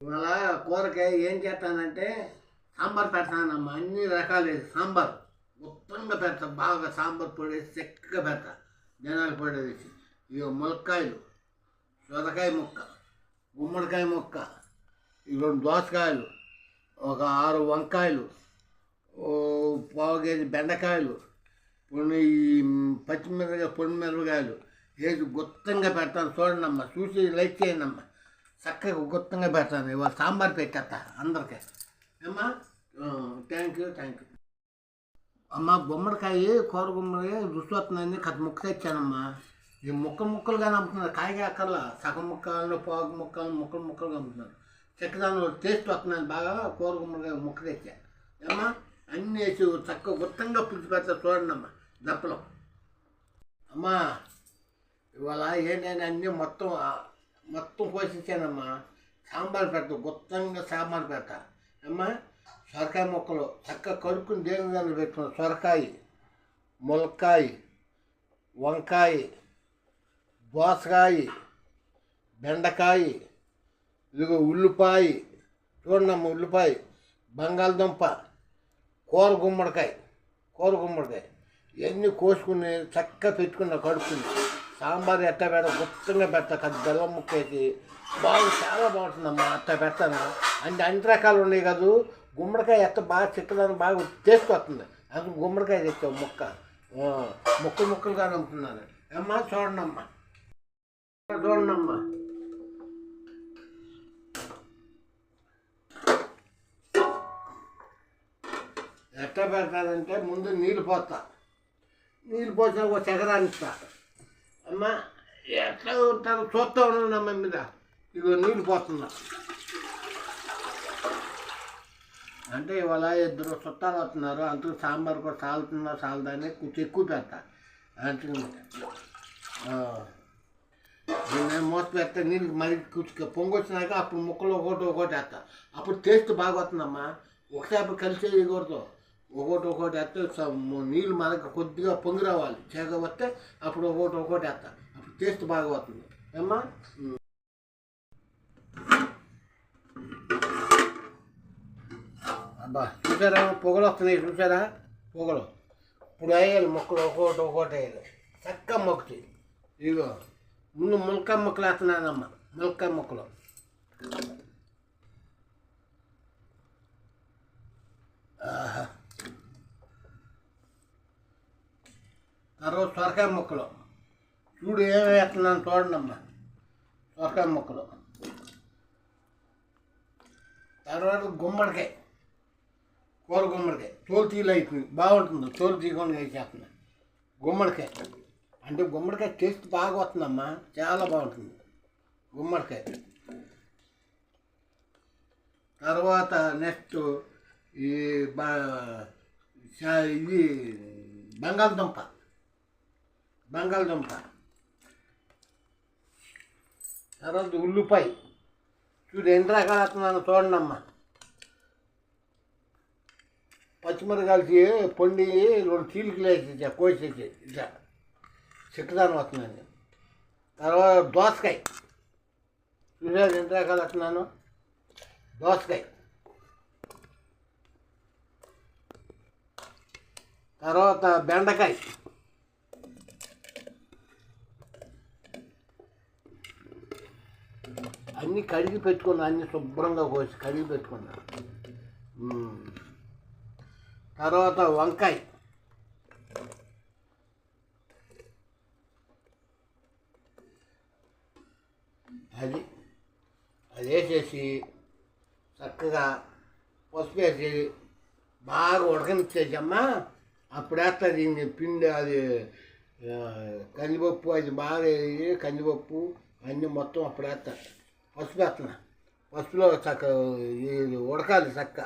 ఇవాళ కూరకాయ ఏం చేస్తానంటే సాంబార్ పెడతానమ్మా అన్ని రకాలు. వేసి సాంబార్ మొత్తంగా పెడతా బాగా సాంబార్ పొడి వేసి చక్కగా పెడతా. జనాలు పొడి వేసి. ఇక ములక్కాయలు సొరకాయ ముక్క గుమ్మడికాయ ముక్క ఇక రెండు దోసకాయలు ఒక ఆరు వంకాయలు పావు కేజీ బెండకాయలు పొడి ఈ పచ్చిమిరపకాయ పొడి మిరపకాయలు వేసి గుత్తంగా పెడతాను చూడండి అమ్మా చూసి లైక్ చేయండి అమ్మా చక్కగా గుత్తంగా పెడతాను. ఇవాళ సాంబార్ పెట్టేస్తా అందరికీ. అమ్మా థ్యాంక్ యూ థ్యాంక్ యూ అమ్మ గుమ్మడికాయ కూర గుమ్మడికాయ రుచి వస్తుందని కథ ముక్క తెచ్చానమ్మా. ఈ ముక్క ముక్కలుగా అమ్ముతున్నారు కాయగా అక్కర్లా. సగం ముక్కలు పోగు ముక్కలు ముక్కలు ముక్కలుగా అమ్ముతున్నారు చక్కదానిలో టేస్ట్ వస్తున్నాను బాగా. కూర గుమ్మడికాయ ముక్క తెచ్చా. ఏమ్మా? అన్నీ వేసి చక్కగా గుత్తంగా పులిచి పెడతా చూడండి అమ్మా. దప్పలో. అమ్మా ఇవాళ ఏంటంటే అన్నీ మొత్తం మొత్తం కోసేసానమ్మా సాంబార్ పెడతా గుత్తంగా సాంబార్ పెడతా. అమ్మా సొరకాయ ముక్కలు చక్కగా కడుక్కుని దేని దాన్ని పెట్టుకున్నాం. సొరకాయ ములక్కాయ వంకాయ దోసకాయ బెండకాయ ఇదిగో ఉల్లిపాయ చూడమ్మా ఉల్లిపాయ బంగాళదుంప కూర గుమ్మడికాయ కూర గుమ్మడికాయ. ఇవన్నీ కోసుకుని చక్కగా పెట్టుకున్నా కడుక్కుని. సాంబార్ ఎట్ట పెడ గుప్తంగా పెడతా కదా బెల్లం ముక్కేసి బాగా చాలా బాగుంటుందమ్మా అట్ట పెడతాను. అంటే అన్ని రకాలు ఉన్నాయి కాదు. గుమ్మడికాయ ఎట్ట బాగా చిక్కదాన్ని బాగా చేసుకొస్తుంది అందుకు గుమ్మడికాయ తెచ్చావు ముక్క. ముక్కలు ముక్కలుగా అమ్ముతున్నాను అమ్మా చూడండమ్మా. చూడండమ్మా. ఎట్ట పెడతానంటే ముందు నీళ్ళు పోతా నీళ్ళు పోసిన ఒక చగరాన్ని అమ్మా ఎట్లా ఉంటారు చూస్తూ ఉన్నాను అమ్మ మీద. ఇగో నీళ్ళు పోతున్నా అంటే ఇవాళ ఇద్దరు చుట్టాలు వస్తున్నారు. అందుకు సాంబార్ కూడా సాలుతుందా సాలదని కొంచెం ఎక్కువ పెడతా. అంటే నేను మూత పెడితే నీళ్ళు మరి కొంచెం పొంగొచ్చినాక అప్పుడు ముక్కలు ఒకటి ఒకటి వేస్తా. అప్పుడు టేస్ట్ బాగా వస్తుందమ్మా. ఒకసారి కలిసి వేయకూడదు ఒకటి ఒకటి వేస్తే నీళ్ళు మనకు కొద్దిగా పొంగి రావాలి చేగ వస్తే అప్పుడు ఒకటి ఒకటి వేస్తా. అప్పుడు టేస్ట్ బాగా వస్తుంది ఏమ్మా అబ్బా చూసారా? పొగలు వస్తున్నాయి చూసారా? పొగలు. ఇప్పుడు వేయాలి మొక్కలు ఒకటి ఒకటి వేయాలి. చక్కగా మొక్కటి ఇదిగో ముందు ములక్కాయ మొక్కలు వేస్తున్నానమ్మ. ములక్కాయ మొక్కలు. ఆహా. తర్వాత సొరకాయ ముక్కలు. చూడు ఏమి వేస్తున్నాను చూడండమ్మా. సొరకాయ ముక్కలు. తర్వాత గుమ్మడికాయ. కూర గుమ్మడికాయ. తోలు తీలు బాగుంటుంది. తోలు తీయకుండా వేసేస్తున్నా. గుమ్మడికాయ. అంటే గుమ్మడికాయ టేస్ట్ బాగా వస్తుందమ్మా. చాలా బాగుంటుంది. గుమ్మడికాయ. తర్వాత నెక్స్ట్ ఈ బా ఇది బంగాళదుంప. బంగాళదుంప. తర్వాత ఉల్లిపాయ. చూడు ఎన్ని రకాలు వస్తున్నాను చూడండి అమ్మా పచ్చిమిరకాయలకి పొండి రెండు చీలికలు వేసి ఇచ్చా కోసేసి ఇట్లా చిక్కదానం వస్తుందండి తర్వాత దోసకాయ. చూసారు ఎన్ని రకాలు వస్తున్నాను దోసకాయ. తర్వాత బెండకాయ. అన్నీ కడిగి పెట్టుకున్నా అన్నీ శుభ్రంగా కోసి కడిగి పెట్టుకున్నా. తర్వాత వంకాయ. అది అది వేసేసి చక్కగా పసుపు వేసి బాగా ఉడకనిచ్చేసమ్మా. అప్పుడు వేస్తా దీన్ని పిండి అది కందిపప్పు అది బాగా వేసి కందిపప్పు అన్నీ మొత్తం అప్పుడు పసుపు వేస్తున్నా. పసుపులో చక్క ఇది ఉడకాలి చక్క.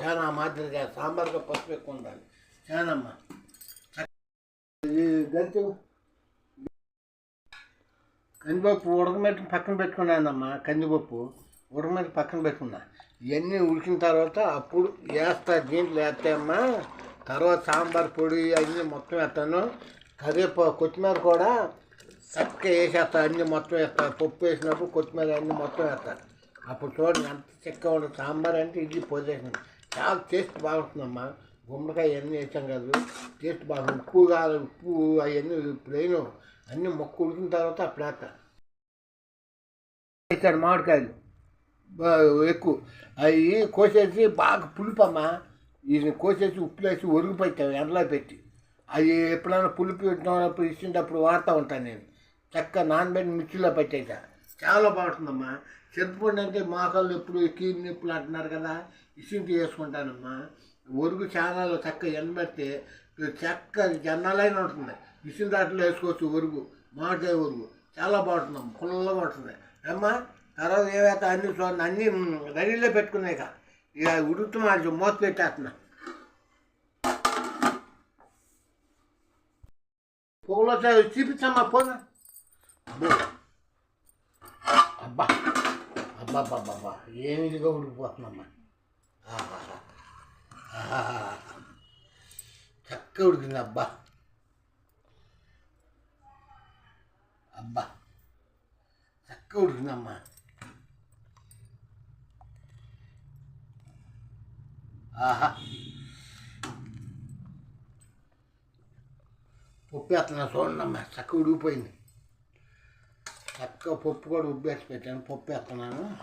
చాలా మాదిరిగా సాంబార్గా పసుపు ఎక్కువ ఉండాలి. చానమ్మా. ఇది గంతు కందిపప్పు ఉడకమెట్టు పక్కన పెట్టుకున్నానమ్మా కందిపప్పు. ఉడకమెట్టు పక్కన పెట్టుకున్నా. ఇవన్నీ ఉడికిన తర్వాత అప్పుడు వేస్తా దీంట్లో వేస్తాయమ్మా. తర్వాత సాంబార్ పొడి అన్నీ మొత్తం వేస్తాను. కరివేపా కొత్తిమీర కూడా చక్కగా వేసేస్తారు అన్నీ మొత్తం వేస్తారు పప్పు వేసినప్పుడు కొత్తిమీర అన్నీ మొత్తం వేస్తారు అప్పుడు చూడండి ఎంత చెక్క ఉండదు సాంబార్ అంటే ఇడ్లీ పొజిషన్ చాలా టేస్ట్ బాగుంటుందమ్మా. గుమ్మడికాయ అన్నీ వేసాం కాదు. టేస్ట్ బాగుంది. ఉప్పు కాదు ఉప్పు అవన్నీ ప్లెయిన్ అన్నీ మొక్క ఉడికిన తర్వాత అప్పుడు వేస్తారు వేస్తాడు మామిడికాయలు. ఎక్కువ. అవి కోసేసి బాగా పులుపమ్మా. ఇది కోసేసి ఉప్పులో వేసి ఒరుగు ఎండలో పెట్టి. అవి ఎప్పుడైనా పులుపు పెట్టినప్పుడు ఇచ్చినప్పుడు వాడుతూ ఉంటాను నేను. చక్కగా నానబెట్టి మిక్సీలో పెట్టేసా చాలా బాగుంటుందమ్మా. చింతపండు అంటే మోకాళ్ళు ఎప్పుడు కీలు నొప్పులు అంటున్నారు కదా ఇసింటి వేసుకుంటానమ్మా. ఒరుగు చానాలో చక్కగా ఎండబెడితే చక్క జన్నాలైన ఉంటుంది. ఇసిన దాంట్లో వేసుకోవచ్చు ఒరుగు మామిడికాయ ఒరుగు. చాలా బాగుంటుందమ్మ. పుల్లగా ఉంటుంది. అమ్మా తర్వాత ఏవైతే అన్ని చూడండి అన్నీ రెడీలో పెట్టుకున్నాయి ఇక ఇక ఉడుకుతున్నా మూత పెట్టేస్తున్నా. పొగలో చూపించమ్మా పోనా. అబ్బో. అబ్బా అబ్బా అబ్బా అబ్బా ఏమి ఇదిగా ఉడికిపోతుందమ్మా ఆహాహా. ఆహాహా. చక్కగా ఉడికింది అబ్బా అబ్బా చక్కగా ఉడికిందమ్మా ఆహా పప్పు వేస్తున్నా చూడండి అమ్మా చక్కగా ఉడికిపోయింది చక్కగా పప్పు కూడా ఉబ్బేసి పెట్టాను. పప్పు వేస్తున్నాను.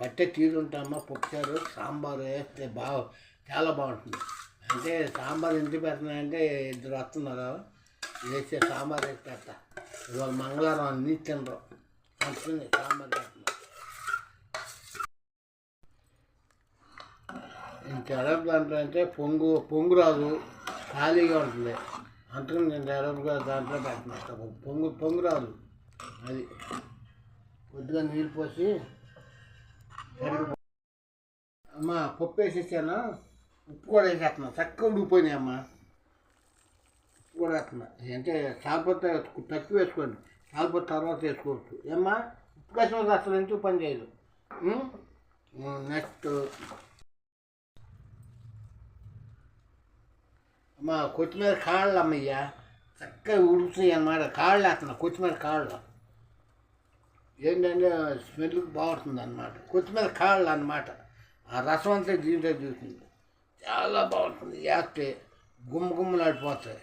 పట్టే తీరుంటామా పప్పు చారు. సాంబారు వేస్తే బాగా చాలా బాగుంటుంది. అంటే సాంబార్ ఎందుకు పెడుతున్నాయంటే ఇద్దరు వస్తున్నారు. వేసే సాంబార్ వేసి పెడతా. ఇవాళ మంగళవారం అన్ని తినరు. అందుకని సాంబార్. పెడుతున్నా ఇంక దాంట్లో అంటే పొంగు పొంగు రాదు ఖాళీగా ఉంటుంది. అందుకని నేను ఎడపుగా దాంట్లో పెట్టిన. పొంగు పొంగు రాదు. అది కొద్దిగా నీళ్ళు పోసి అమ్మ పప్పు వేసేసాను? ఉప్పు కూడా వేసేస్తున్నా. చక్కగా ఉడికిపోయినాయి అమ్మ. ఉప్పు కూడా వేస్తున్నా. అంటే చాలపోతే తక్కువ వేసుకోండి. చాలపోతే తర్వాత వేసుకోవచ్చు. ఏమ్మా? ఉప్పు వేసిన అసలు ఎందుకు పని చేయదు? నెక్స్ట్ అమ్మ కొత్తిమీర కాళ్ళు అమ్మయ్య. చక్కగా ఉడుకుతాయి అన్నమాట. కాళ్ళు వేస్తున్నా కొత్తిమీర కాళ్ళు. ఏంటంటే స్మెల్ బాగుంటుంది అనమాట కొత్తిమీర కాళ్ళు అన్నమాట. ఆ రసం అంతా దీంట్లో చూస్తుంది. చాలా బాగుంటుంది. వేస్తే గుమ్మ గుమ్మలాడిపోతాయి.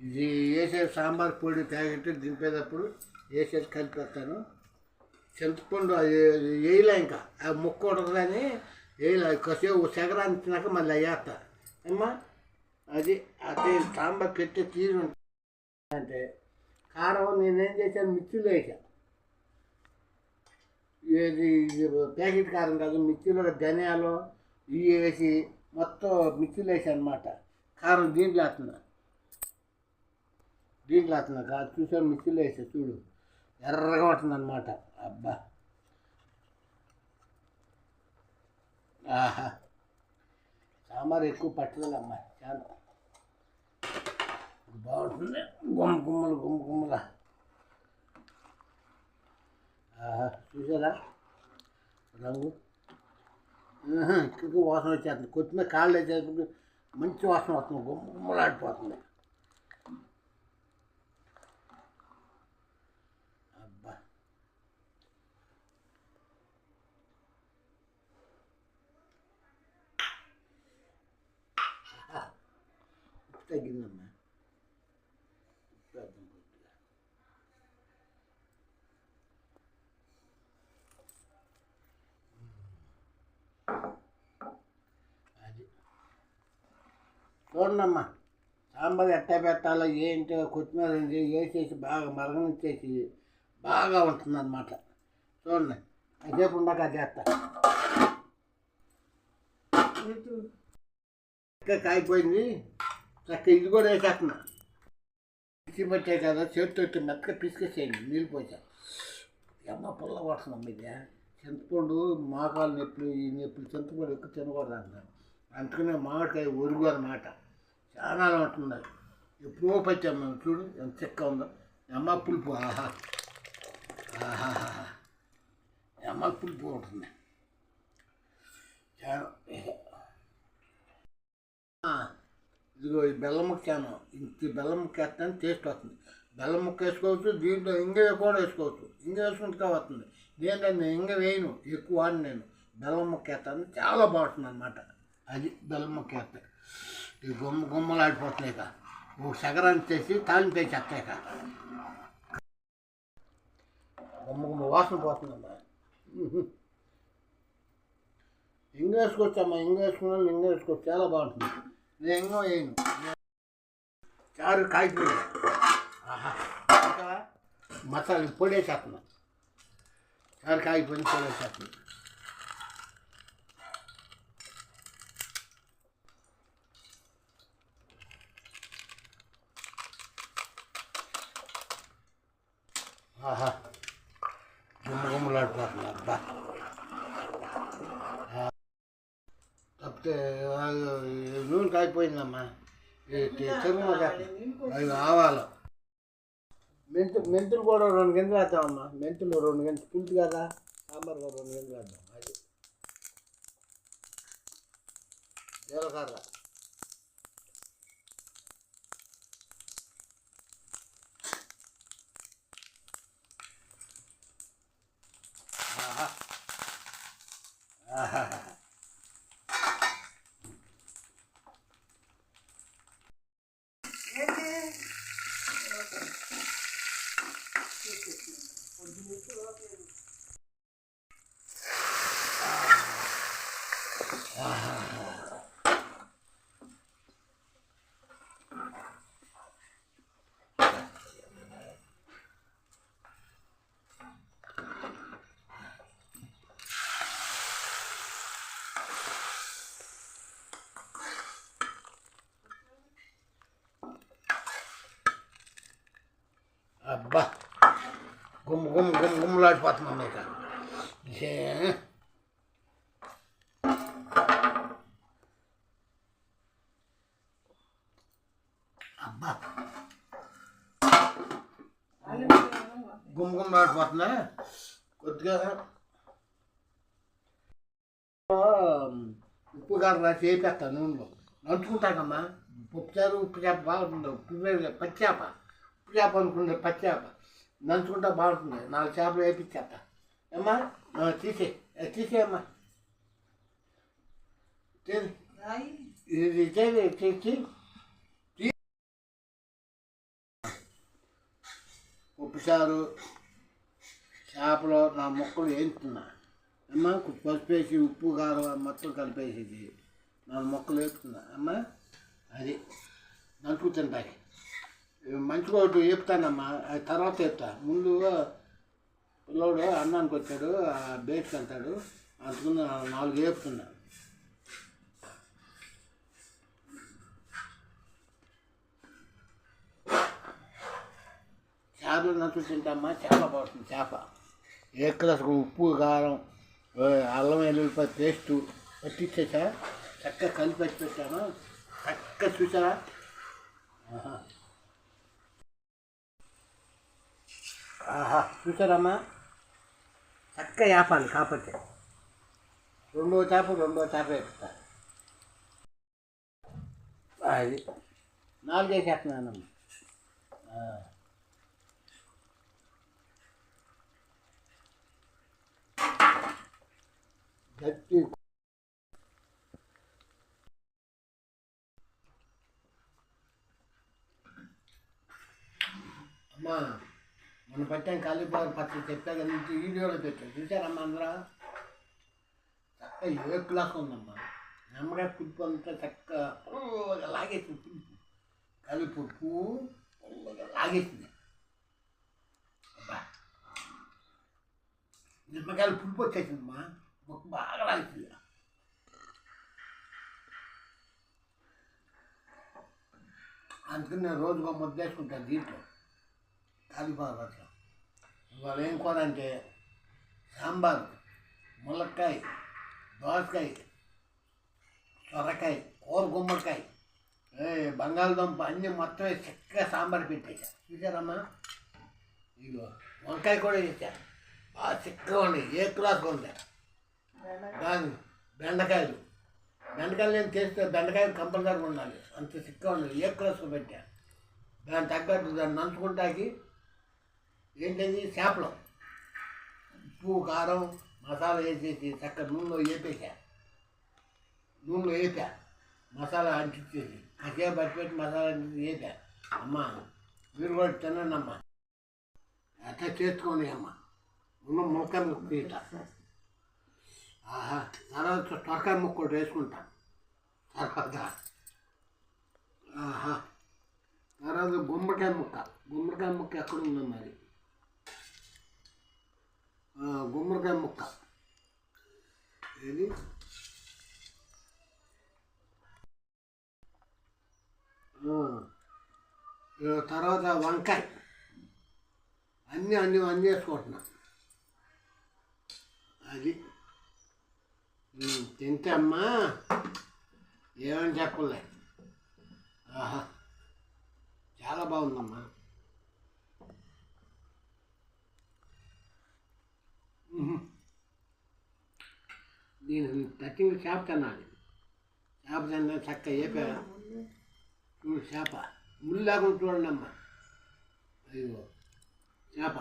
ఇది వేసే సాంబార్ పొడి తాగితే దింపేటప్పుడు వేసేది కలిపేస్తాను. చింతపండు అది వేయలే ఇంకా. ఆ ముక్క కానీ వేయలే. కాసేపు సెగరానిచ్చినాక మళ్ళీ వేస్తా. అమ్మా అది అదే సాంబార్ పెట్టే తీరు అంటే కారం నేనేం చేశాను మిర్చిలో వేసాను ఇది ప్యాకెట్ కారం కాదు మిర్చిలో ధనియాలు ఇవి వేసి మొత్తం మిర్చిలో వేసాను అనమాట కారం దీంట్లో వేస్తున్నా. దీంట్లో వేస్తున్నా కాదు చూసాను మిక్సీలో వేసా చూడు. ఎర్రగా ఉంటుంది అనమాట అబ్బా. ఆహా. సాంబార్ ఎక్కువ పట్టుదలమ్మా బాగుంటుంది గుమ్మ గుమ్మలు గుమ్మ గుమ్మల ఆహా, చూసారా రంగు ఇక్కడికి వాసన వచ్చేస్తుంది కొత్తిమీర కాళ్ళు వేసేటప్పుడు మంచి వాసన వస్తుంది గుమ్మ గుమ్మలాడిపోతుంది అబ్బా ఉప్పు తగ్గిందమ్మా. అది. చూడండమ్మా సాంబార్ ఎట్టా పెట్టాలో ఏంటో కొత్తిమీర వేసేసి బాగా మరగనిచ్చేసి బాగా ఉంటుందన్నమాట. చూడండి. అదేపు ఉందాక అది చేస్తా చక్కగా కాయిపోయింది చక్క ఇది కూడా వేసేస్తున్నా. పిచ్చిపట్టే కదా చేతితో మెత్తగా పిసికేసేయండి నీళ్ళు పోసా. ఎమ్మ పుల్ల కొడుతుందమ్మ ఇది. చింతపండు మోకాలు నొప్పులు ఈ నొప్పులు చింతపండు ఎక్కువ తినకూడదు అంటాను అందుకనే మామిడికాయ ఒరుగు అనమాట చాలా ఉంటున్నారు ఎప్పుడో పచ్చాం మేము చూడు ఎంత చెక్క ఉందో. ఎమ్మ పులుపు ఆహా. ఆహా ఎమ్మ పులుపు ఉంటుంది చాలా ఆ, ఇదిగో ఈ బెల్లం ముక్కాను. ఇంత బెల్లం ముక్క వేస్తాను టేస్ట్ వస్తుంది. బెల్లం ముక్క వేసుకోవచ్చు దీంట్లో ఇంగ కూడా వేసుకోవచ్చు. ఇంగ వేసుకుంటే వస్తుంది. దేంట్లో నేను ఇంగ వేయను ఎక్కువ వాడిని నేను. బెల్లం ముక్క వేస్తాను చాలా బాగుంటుంది అనమాట అది బెల్లం ముక్క వేస్తే ఈ గుమ్మ గుమ్మలాడిపోతున్నాయి ఇక. ఒక సగరాన్ని చేసి తాలింపు వేసి వేస్తాయి ఇక. గుమ్మ గుమ్మ వాసన పోతుందమ్మా. ఇంగ వేసుకోవచ్చమ్మా. ఇంగ వేసుకున్నాను ఇంగ వేసుకోవచ్చు. చాలా బాగుంటుంది. నేను ఇంగ వేయను చారు కాగిపోయింది ఆహా ఇంకా మసాలా పొడి వేసేస్తున్నా చారు కాగిపోయింది పొడి వేసేస్తున్నా ఆహా గుమ్మ గుమ్మలాడిపోతున్నా అబ్బా తప్పితే ఆ, ఈ నూనె కాగిపోయిందమ్మా చెరువు అవి ఆవాలు మెంతు మెంతులు కూడా రెండు గింజలు వేద్దామమ్మా మెంతులు రెండు గింజలు పులుసు కదా సాంబార్ కూడా రెండు గింజలు వేద్దాం అది జీలకర్ర అబ్బా! గుమ్ గుమ్ గుమ్ గుమ్లాడిపోతున్నాం ఇక. అబ్బా! గుమ్ గుమ్మలాడిపోతున్నా కొద్దిగా ఉప్పు కారం రాసి వేపేస్తాను నూనెలో. నంచుకుంటాకమ్మా ఉప్పు చారు ఉప్పు చేప బాగుంటుంది ఉప్పు పచ్చి చేప చేప అనుకుంటే పచ్చి చేప. నంచుకుంటా బాగుంటుంది. నాలుగు చేపలు వేపించేస్తా అమ్మా ఆ, తీసే తీసేయమ్మా. ఇది తీసి ఉప్పు సారు చేపలు నా మొక్కలు వేస్తున్నా అమ్మ కొంచెం పసుపు వేసి ఉప్పు కారం మొత్తం కలిపేసేది నా మొక్కలు వేస్తున్నా అమ్మ అది. నంచుకు తింటాయి మంచిగా ఒకటి చెప్తానమ్మా. అది తర్వాత చెప్తా. ముందు పిల్లోడు అన్నానికి వచ్చాడు ఆ బేట్కి వెళ్తాడు. అందుకున్న నాలుగు చెప్తున్నా. చేపలు నచ్చు తింటామా? చేప బాగుంటుంది చేప. ఎక్కడ ఉప్పు కారం అల్లం వెల్లుల్లిపాయ పేస్టు. పట్టించేసా చక్కగా కలిపి పెట్టి పెట్టాను చక్కగా చూసారా ఆహా. చూసారమ్మా? చక్క వేపాలి కాకపోతే. రెండో చేప రెండో చేప వేస్తా అది నాలుగు వేసేస్తున్నానమ్మా. గట్టి. అమ్మా. మన పెట్టాం కాలిఫ్లవర్ పచ్చడి చెప్పా కదా నుంచి వీడియోలో పెట్టాం చూసారమ్మా అందరూ? చక్కగా ఏ క్లాస్ ఉందమ్మా? నిమ్మకాయ పులుపు అంతా చక్కగా లాగేసింది పులుపు. కలిపి లాగేసింది. అబ్బా. నిమ్మకాయలు పులుపు వచ్చేసిందమ్మా. మొక్క బాగా లాగేసింది అందుకని నేను రోజుగా ముద్ద వేసుకుంటాను దీంట్లో. కాలిఫ్లవర్ పచ్చడి ఇవాళ ఏం కూర అంటే? సాంబార్ ములక్కాయ దోసకాయ సొరకాయ కూర గుమ్మడికాయ ఏ బంగాళదుంప అన్నీ మొత్తం చక్కగా సాంబార్ పెట్టేసా చూసారమ్మా ఇదిగో వంకాయ కూడా చేశా బాగా చిక్కగా ఉన్నాయి ఏ క్లాస్ ఉంది? దాని బెండకాయలు. బెండకాయలు నేను చేస్తే బెండకాయలు కంపల్సరీగా ఉండాలి. అంత చిక్కగా ఉండాలి. ఏ క్లాస్లో పెట్టా? దాని తగ్గట్టు దాన్ని నంచుకుంటాకి ఏంటది? చేపలు. ఉప్పు కారం మసాలా వేసేసి చక్కగా నూనెలో వేపేసా నూనెలో వేపా మసాలా అంటించేసి కాసేపు పచ్చిపెట్టి మసాలా అంటించి వేపా అమ్మ మీరు కూడా తినండి అమ్మ అట్లా చేసుకోండి అమ్మ. ఉన్న ముక్క ముక్క తీట. ఆహా తర్వాత తొరకాయ ముక్క ఒకటి వేసుకుంటాం. తర్వాత ఆహా తర్వాత గుమ్మడికాయ ముక్క. గుమ్మడికాయ ముక్క ఎక్కడ ఉందో మరి గుమ్మడికాయ ముక్క. ఏది? తర్వాత వంకాయ. అన్నీ అన్నీ అన్నీ వేసుకుంటున్నా. అది. తింటే అమ్మా ఏమని చెప్పలే. ఆహా చాలా బాగుందమ్మా. దీని టచింగ్ చేప తినాలి చేప తిన్నా చక్క ఏపా చూడు చేప ముళ్ళు లేకుండా చూడండి అమ్మా. అయ్యో చేప.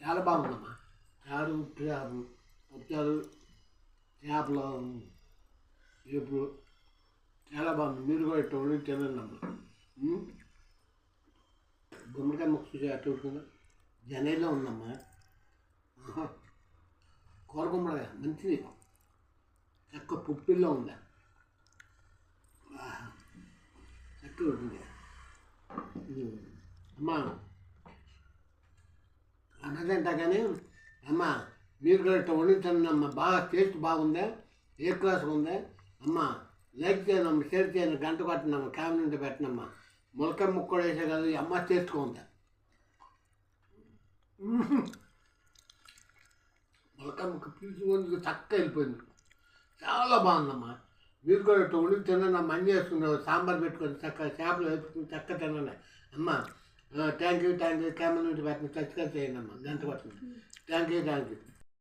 చాలా బాగుందమ్మా. చారు చారు పప్పుచారు చేపలు ఎప్పుడు. చాలా బాగుంది. మీరు కూడా ఇట్లా తినండి అమ్మా. గుమ్మడికాయ ముక్క చూసి అట్లా ఉంటుందా. జనేలో ఉందమ్మా. కూర గుమ్మడికాయ. మంచిది. చక్క పుప్పిల్లో ఉందా? ఆహా. ఉంటుంది. అమ్మా. అన్నదంట కానీ అమ్మ మీరు కూడా ఇట్లా వండుతాను అమ్మ. బాగా టేస్ట్ బాగుందా. ఏ క్లాస్ ఉందా? అమ్మ లైక్ చేయనమ్మ షేర్ చేయను గంట కొట్టనమ్మ కామెంట్ పెట్టినమ్మా మొలక ముక్క కూడా వేసే కదా ఈ అమ్మ ఉందా మొలక ముక్క పీల్చుకొని చక్కగా వెళ్ళిపోయింది. చాలా బాగుందమ్మా. మీరు కూడా తినండి అమ్మ. అన్నీ వేసుకున్నారు సాంబార్ పెట్టుకొని చక్కగా చేపలు వేసుకుని చక్కగా తినండి. అమ్మ thank you thank you camera నుండి పెట్టిన చక్కగా చేయండి అమ్మ. గంట పడుతుంది. Thank you thank you